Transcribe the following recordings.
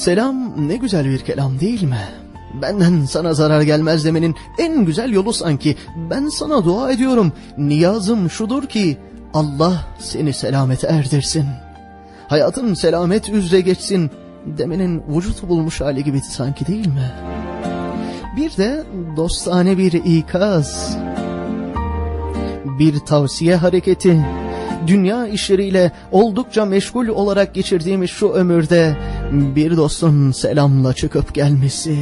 Selam ne güzel bir kelam değil mi? Benden sana zarar gelmez demenin en güzel yolu sanki. Ben sana dua ediyorum. Niyazım şudur ki Allah seni selamete erdirsin. Hayatın selamet üzere geçsin demenin vücut bulmuş hali gibi sanki değil mi? Bir de dostane bir ikaz. Bir tavsiye hareketi. Dünya işleriyle oldukça meşgul olarak geçirdiğimiz şu ömürde bir dostun selamla çıkıp gelmesi.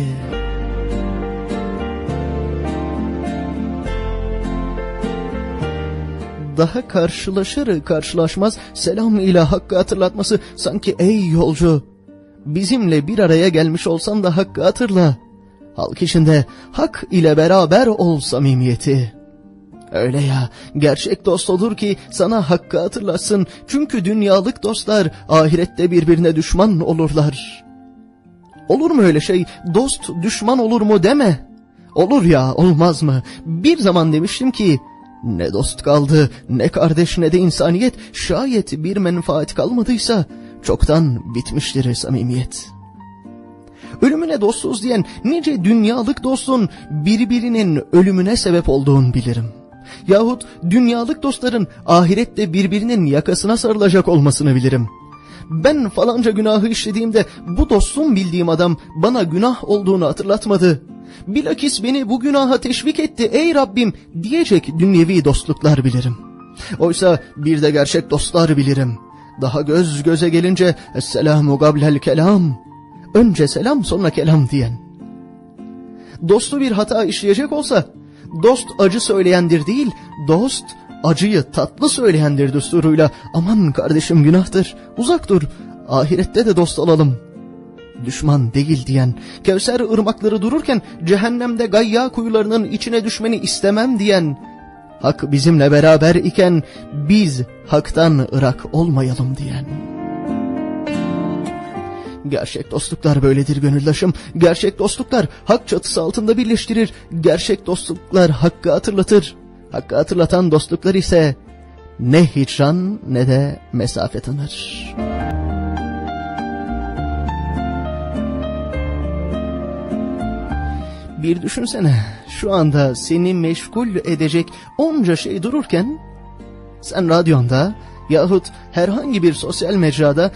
Daha karşılaşır karşılaşmaz selam ile hakkı hatırlatması sanki ey yolcu bizimle bir araya gelmiş olsan da hakkı hatırla. Halk içinde hak ile beraber ol samimiyeti. Öyle ya, gerçek dost olur ki sana hakkı hatırlatsın. Çünkü dünyalık dostlar ahirette birbirine düşman olurlar. Olur mu öyle şey? Dost düşman olur mu deme. Olur ya, olmaz mı? Bir zaman demiştim ki, ne dost kaldı, ne kardeş ne de insaniyet, şayet bir menfaat kalmadıysa, çoktan bitmiştir samimiyet.'' Ölümüne dostuz diyen nice dünyalık dostun birbirinin ölümüne sebep olduğunu bilirim. Yahut dünyalık dostların ahirette birbirinin yakasına sarılacak olmasını bilirim. Ben falanca günahı işlediğimde bu dostum bildiğim adam bana günah olduğunu hatırlatmadı. Bilakis beni bu günaha teşvik etti ey Rabbim diyecek dünyevi dostluklar bilirim. Oysa bir de gerçek dostlar bilirim. Daha göz göze gelince Esselamu gablel kelam önce selam sonra kelam diyen. Dostu bir hata işleyecek olsa dost acı söyleyendir değil dost acıyı tatlı söyleyendir düsturuyla aman kardeşim günahtır uzak dur ahirette de dost olalım. Düşman değil diyen, Kevser ırmakları dururken cehennemde gayya kuyularının içine düşmeni istemem diyen, hak bizimle beraber iken biz haktan ırak olmayalım diyen.'' Gerçek dostluklar böyledir gönüldaşım. Gerçek dostluklar hak çatısı altında birleştirir. Gerçek dostluklar hakkı hatırlatır. Hakkı hatırlatan dostluklar ise ne hicran ne de mesafe tanır. Bir düşünsene şu anda seni meşgul edecek onca şey dururken sen radyonda yahut herhangi bir sosyal mecrada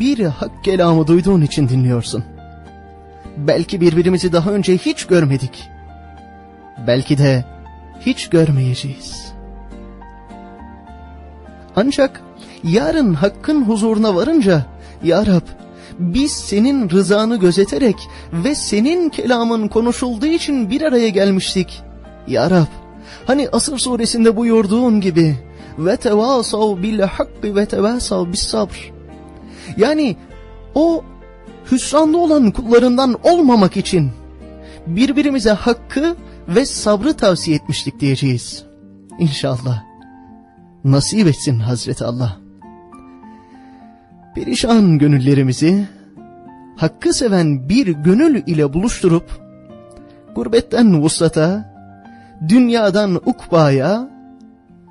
bir hak kelamı duyduğun için dinliyorsun. Belki birbirimizi daha önce hiç görmedik. Belki de hiç görmeyeceğiz. Ancak yarın hakkın huzuruna varınca Ya Rab biz senin rızanı gözeterek ve senin kelamın konuşulduğu için bir araya gelmiştik. Ya Rab hani Asır suresinde buyurduğun gibi ve tevasav bil hakkı ve tevasav bis sabr. Yani o hüsranda olan kullarından olmamak için birbirimize hakkı ve sabrı tavsiye etmiştik diyeceğiz. İnşallah. Nasip etsin Hazreti Allah. Perişan gönüllerimizi hakkı seven bir gönül ile buluşturup gurbetten vuslata, dünyadan ukbaya,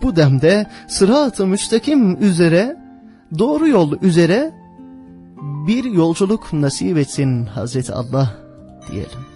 bu demde sırat-ı müstakim üzere, doğru yol üzere bir yolculuk nasip etsin Hazreti Allah diyelim.